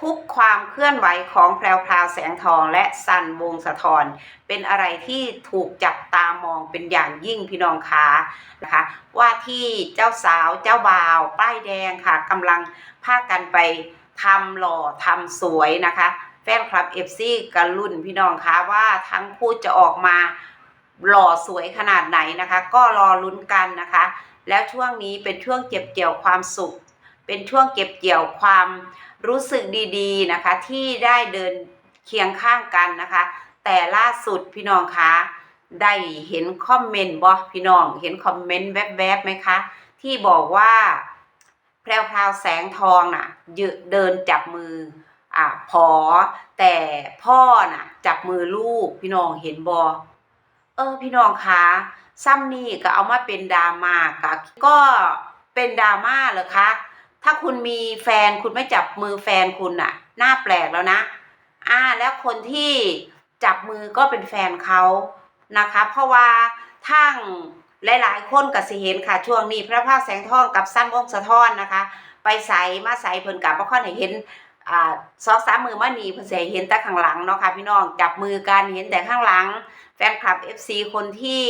ทุกความเคลื่อนไหวของแพรวพราวแสงทองและสันวงสะทอนเป็นอะไรที่ถูกจับตามองเป็นอย่างยิ่งพี่น้องคะนะคะ ว่าที่เจ้าสาวเจ้าบ่าวป้ายแดงค่ะกำลังพากันไปทำหล่อทำสวยนะคะ แฟนคลับเอฟซีกันรุ่นพี่น้องคะว่าทั้งคู่จะออกมาหล่อสวยขนาดไหนนะคะ ก็รอลุ้นกันนะคะ แล้วช่วงนี้เป็นช่วงเก็บเกี่ยวความสุข เป็นช่วงเก็บเกี่ยวความรู้สึกดีๆนะคะ ที่ได้เดินเคียงข้างกันนะคะ แต่ล่าสุดพี่น้องคะได้เห็นคอมเมนต์บ่พี่น้อง เห็นคอมเมนต์แวบๆไหมคะ ที่บอกว่าแพรวพราวแสงทองน่ะยืเดินจับมืออ่าพอแต่พ่อน่ะ จับมือลูกพี่น้องเห็นบอเออพี่น้องคะซ้ำนี่ก็เอามาเป็นดราม่ากะก็เป็นดราม่าเหรอคะ ถ้าคุณมีแฟนคุณไม่จับมือแฟนคุณน่ะน่าแปลกแล้วนะ อ่า แล้วคนที่จับมือก็เป็นแฟนเขานะคะ เพราะว่าทั้งหลายๆ คนก็สิเห็นค่ะ ช่วงนี้พระภาคแสงทองกับสั้นวงสะท้อนนะคะ ไปใส่มาใส่เพิ่นกับบ่ค่อยให้เห็นอ่าสองสามมือมานีเพิ่นสิให้เห็นแต่ข้างหลังเนาะค่ะพี่น้องจับมือกันเห็นแต่ข้างหลัง แฟนคลับ FC คนที่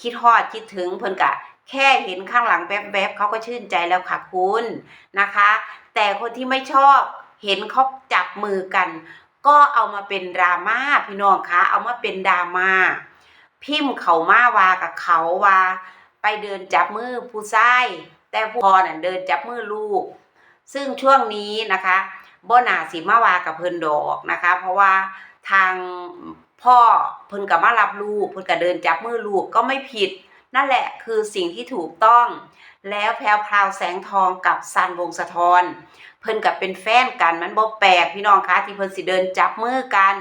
คิดฮอดคิดถึงเพิ่นกะ แค่เห็นข้างหลังแวบๆเขาก็ชื่นใจแล้วค่ะคุณนะคะ แต่คนที่ไม่ชอบเห็นเขาจับมือกัน ก็เอามาเป็นดราม่าพี่น้องคะเอามาเป็นดราม่าพิมพ์เขามาวากับเขาวาไปเดินจับมือผู้ชายแต่ผู้พอน่ะเดินจับมือลูก ซึ่งช่วงนี้นะคะบ่น่าสิมาวากับเพิ่นดอกนะคะ เพราะว่าทางพ่อเพิ่นก็มารับลูกเพิ่นก็เดินจับมือลูกก็ไม่ผิด นั่นแหละคือสิ่งที่ถูกต้อง แล้วแพรวพราวแสงทองกับซันวงสะทอนเพิ่นกับเป็นแฟนกันมันบ่แปลกพี่น้องคะที่เพิ่นสิเดินจับมือกัน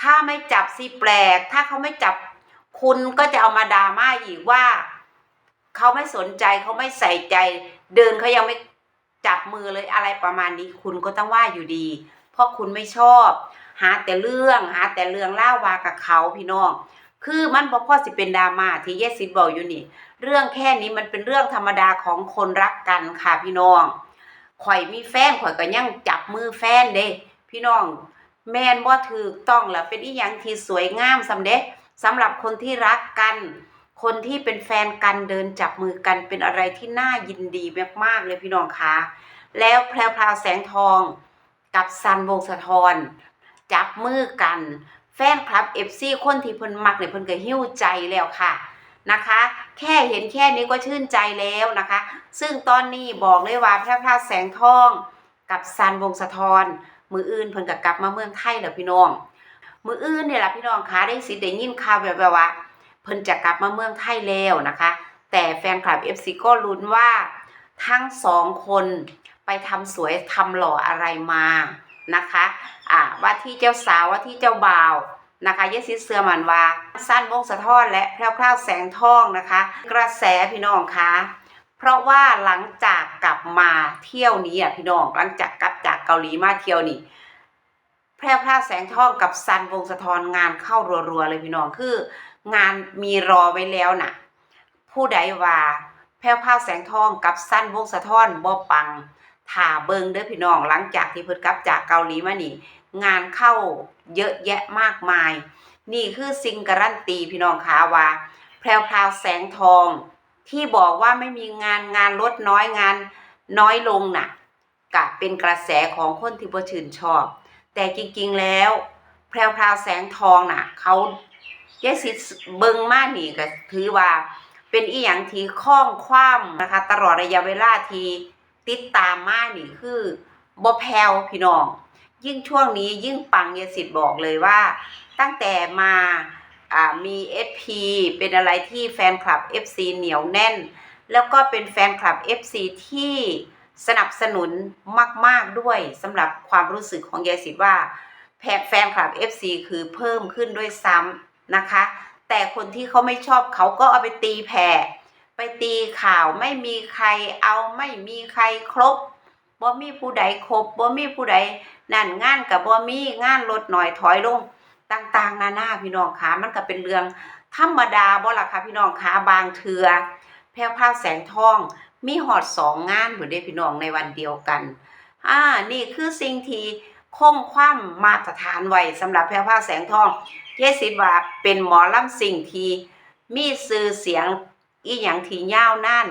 ถ้าไม่จับสิแปลก ถ้าเขาไม่จับคุณก็จะเอามาดราม่าอีกว่า เขาไม่สนใจเขาไม่ใส่ใจ เดินเขายังไม่จับมือเลยอะไรประมาณนี้คุณก็ต้องว่าอยู่ดี เพราะคุณไม่ชอบ หาแต่เรื่องหาแต่เรื่องเล่าวากับเขาพี่น้อง คือมันบ่พอสิเป็นดราม่าที่เยสิตบอกอยู่นี่ เรื่องแค่นี้มันเป็นเรื่องธรรมดาของคนรักกันค่ะพี่น้องข่อยมีแฟนข่อยก็ยังจับมือแฟนเด้พี่น้อง แม่นบ่ถูกต้องล่ะเป็นอีหยังที่สวยงามสำเด็จสำหรับคนที่รักกัน คนที่เป็นแฟนกันเดินจับมือกันเป็นอะไรที่น่ายินดีมากๆเลยพี่น้องคะแล้วแพรวพราวแสงทองกับซันวงสะทอนจับมือกัน แฟนคลับเอฟซีคนที่เพิ่นมักเนี่ยเพิ่นก็หิ้วใจแล้วค่ะนะคะ แค่เห็นแค่นี้ก็ชื่นใจแล้วนะคะ ซึ่งตอนนี้บอกเลยว่าพระพราแสงทองกับซันวงสะทอนมืออื่นเพิ่นก็กลับมาเมืองไทยแล้วพี่น้อง มืออื่นเนี่ยล่ะพี่น้องคะได้สิได้ยินข่าวแบบว่าเพิ่นจะกลับมาเมืองไทยแล้วนะคะ แต่แฟนคลับ FC ก็ลุ้นว่าทั้งสองคนไปทำสวยทำหล่ออะไรมานะคะ อ่าว่าที่เจ้าสาวว่าที่เจ้าบ่าวนะคะเยสิเสือมันวาสั้นวงสะท้อนและแพรวพราวแสงทองนะคะ กระแสพี่น้องคะเพราะว่าหลังจากกลับมาเที่ยวนี้อะพี่น้องหลังจากกลับจากเกาหลีมาเที่ยวนี่แพรวพราวแสงทองกับซันวงสะท้อนงานเข้ารัวๆเลยพี่น้องคือ งานมีรอไว้แล้วน่ะ ผู้ใดว่าแพรวพราวแสงทองกับสั้นวงสะท้อนบ่ปัง ถ่าเบิงเด้อพี่น้องหลังจากที่เพิ่นกลับจากเกาหลีมานี่ งานเข้าเยอะแยะมากมาย นี่คือสิ่งการันตีพี่น้องคะว่า แพรวพราวแสงทอง ที่บอกว่าไม่มีงานงานลดน้อยงานน้อยลงน่ะกะเป็นกระแสของคนที่บ่ชื่นชอบ แต่จริงๆแล้ว แพรวพราวแสงทองน่ะเขาเยสิเบิงมากนี่ก็ถือว่าเป็นอีหยังที่คล่องคว่ำนะคะ ตลอดระยะเวลาที่ ติดตามมานี่คือบ่แผ่วพี่น้อง ยิ่งช่วงนี้ยิ่งปังเยสิทธิ์บอกเลยว่า ตั้งแต่มาอ่ามี SP เป็นอะไรที่แฟนคลับ FC เหนียวแน่น แล้วก็เป็นแฟนคลับ FC ที่สนับสนุนมาก ๆด้วยสำหรับความรู้สึกของยายสิทธิ์ว่าแฟนแฟนคลับ FC คือเพิ่มขึ้นด้วยซ้ำนะคะ แต่คนที่เขาไม่ชอบเขาก็เอาไปตีแผ่ ไปตีข่าวไม่มีใครเอาไม่มีใครครบบ่มีผู้ใดครบบ่มีผู้ใดนั่นงานกับบ่มีงานลดหน่อยถอยลง ต่างๆ นานาพี่น้องคะมันก็เป็นเรื่องธรรมดาบ่ล่ะคะพี่น้องคะบางเทือแพรวพาแสงทอง มีหอดสองงานเหมือนได้พี่น้องในวันเดียวกันอ่านี่คือสิ่งที่คงความมาตรฐานไว้สำหรับแพรวพาแสงทองเยสิทธิ์ว่าเป็นหมอลำสิ่งที่มีชื่อเสียง อีหยังที่ยาวนาน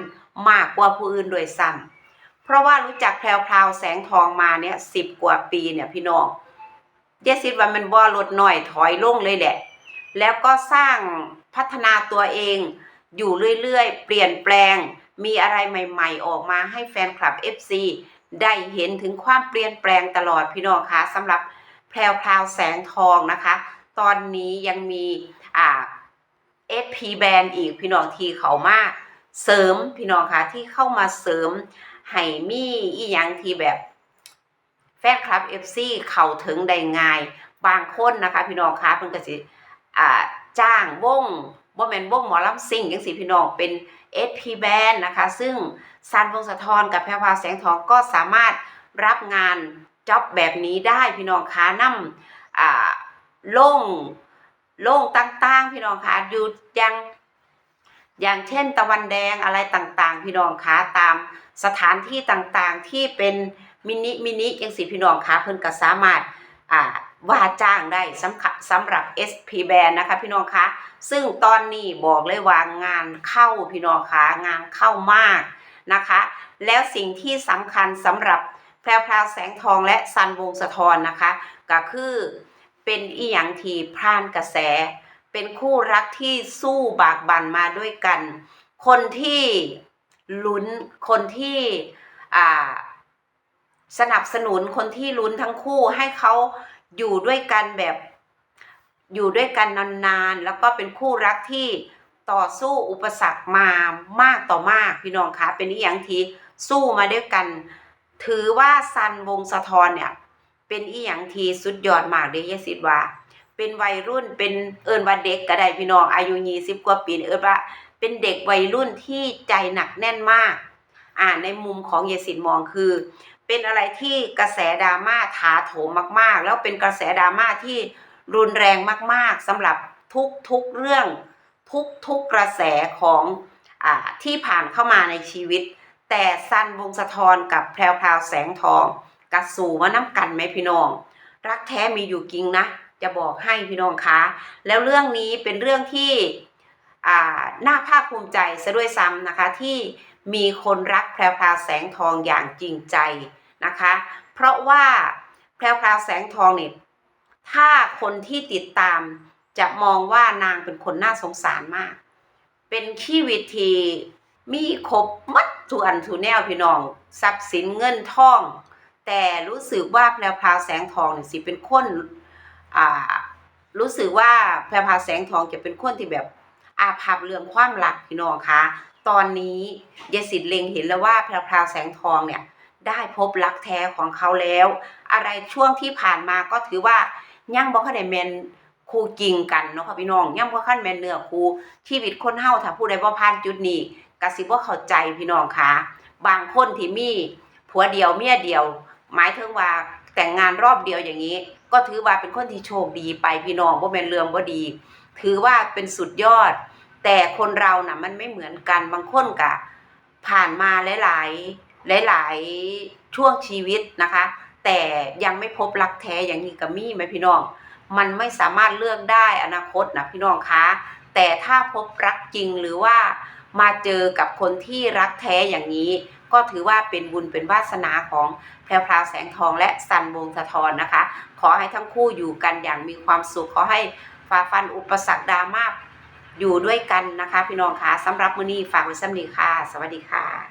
มากกว่าผู้อื่นโดยซ้ำเพราะว่ารู้จักแพรวพราวแสงทองมาเนี่ยสิบกว่าปีเนี่ยพี่น้องเยสิทธิ์ว่ามันบ่ลดน้อยถอยลงเลยแหละ แล้วก็สร้างพัฒนาตัวเองอยู่เรื่อยๆ เปลี่ยนแปลง มีอะไรใหม่ๆ ออกมาให้แฟนคลับ FC ได้เห็นถึงความเปลี่ยนแปลงตลอดพี่น้องคะสำหรับแพรวพราวแสงทองนะคะ ตอนนี้ยังมีอ่า SP Band อีกพี่น้องที่เขามาเสริมพี่น้องคะที่เข้ามาเสริมให้มีอีหยังที่แบบแฟนคลับ FC เข้าถึงได้ง่ายบางคนนะคะ พี่น้องคะเพิ่นก็สิอ่าจ้างวงบ่แม่นวงหมอลำซิ่งจังซี่พี่น้องเป็น SP Band นะคะ ซึ่งซันวงสะทอนกับแพรวาแสงทองก็สามารถรับงานจ็อบแบบนี้ได้พี่น้องคะนำอ่าลง โล่งต่างๆ พี่น้องคะอยู่ยังอย่างเช่นตะวันแดงอะไรต่างๆ พี่น้องคะตามสถานที่ต่างๆที่เป็นมินิมินิจังซี่พี่น้องคะเพิ่นก็สามารถอ่าว่าจ้างได้สำคัญสำหรับ SP Band นะคะพี่น้องคะซึ่งตอนนี้บอกเลยว่างานเข้าพี่น้องคะงานเข้ามากนะคะ แล้วสิ่งที่สำคัญสำหรับแพรวพรวแสงทองและซันวงสะทอนนะคะ ก็คือ เป็นอีหยังทีพรานกระแส เป็นคู่รักที่สู้บากบั่นมาด้วยกัน คนที่ลุ้นคนที่สนับสนุนคนที่ลุ้นทั้งคู่ให้เขาอยู่ด้วยกันแบบอยู่ด้วยกันนานๆ แล้วก็เป็นคู่รักที่ต่อสู้อุปสรรคมามากต่อมากพี่น้องคะเป็นอีหยังทีสู้มาด้วยกัน ถือว่าซันวงสะทอนเนี่ย เป็นอีหยังทีสุดยอดมากเลยยายสิทธิ์ว่า เป็นวัยรุ่นเป็นเอิญว่าเด็กก็ได้พี่น้องอายุยี่สิบกว่าปีเอิญว่าเป็นเด็กวัยรุ่นที่ใจหนักแน่นมาก อ่าในมุมของเยายสิทธิ์มองคือ เป็นอะไรที่กระแสดราม่าถาโถมมาก ๆ แล้วเป็นกระแสดราม่าที่รุนแรงมาก ๆสำหรับทุกทุกเรื่องทุกทุกกระแสของอ่าที่ผ่านเข้ามาในชีวิต แต่ซันวงสะทอนกับแพรวพราวแสงทอง กระสู่มาน้ำกันไหมพี่น้อง รักแท้มีอยู่จริงนะ จะบอกให้พี่น้องคะ แล้วเรื่องนี้เป็นเรื่องที่น่าภาคภูมิใจซะด้วยซ้ำนะคะที่มีคนรักแพรวพราแสงทองอย่างจริงใจนะคะ เพราะว่าแพรวพราแสงทองเนี่ยถ้าคนที่ติดตามจะมองว่านางเป็นคนน่าสงสารมาก เป็นขี้วิธีมีครบมัดทุกอันทุกแนวพี่น้อง ทรัพย์สินเงินทอง แต่รู้สึกว่าแพรวพาวแสงทองเนี่ยสิเป็นคนอ่ารู้สึกว่าแพรวพาวแสงทองจะเป็นคนที่แบบอาภัพเรื่องความรักพี่น้องคะตอนนี้ยายสิทธิ์เล็งเห็นแล้วว่าแพรวพาวแสงทองเนี่ยได้พบรักแท้ของเขาแล้ว อะไรช่วงที่ผ่านมาก็ถือว่ายังบ่คันได้แมนคู่จริงกันเนาะค่ะพี่น้องยังบ่คันแมนเนื้อคู่ชีวิตคนเฮาถ้าผู้ใดบ่ผ่านจุดนี้ก็สิบ่เข้าใจพี่น้องค่ะบางคนที่มีผัวเดียวเมียเดียว หมายถึงว่าแต่งงานรอบเดียวอย่างนี้ ก็ถือว่าเป็นคนที่โชคดีไปพี่น้องบ่แมนเรื่องบ่ดี ถือว่าเป็นสุดยอด แต่คนเราน่ะมันไม่เหมือนกันบางคนกะผ่านมาหลายๆหลายๆช่วงชีวิตนะคะ แต่ยังไม่พบรักแท้อย่างนี้กับมี่ไหมพี่น้อง มันไม่สามารถเลือกได้อนาคตนะพี่น้องคะแต่ถ้าพบรักจริงหรือว่ามาเจอกับคนที่รักแท้อย่างนี้ ก็ถือว่าเป็นบุญเป็นวาสนาของแพรวพราวแสงทองและสันวงสะทอนนะคะ ขอให้ทั้งคู่อยู่กันอย่างมีความสุขขอให้ฝ่าฟันอุปสรรคดราม่าอยู่ด้วยกันนะคะ พี่น้องคะสำหรับมื้อนี้ฝากไว้สำนีค่ะ สวัสดีค่ะ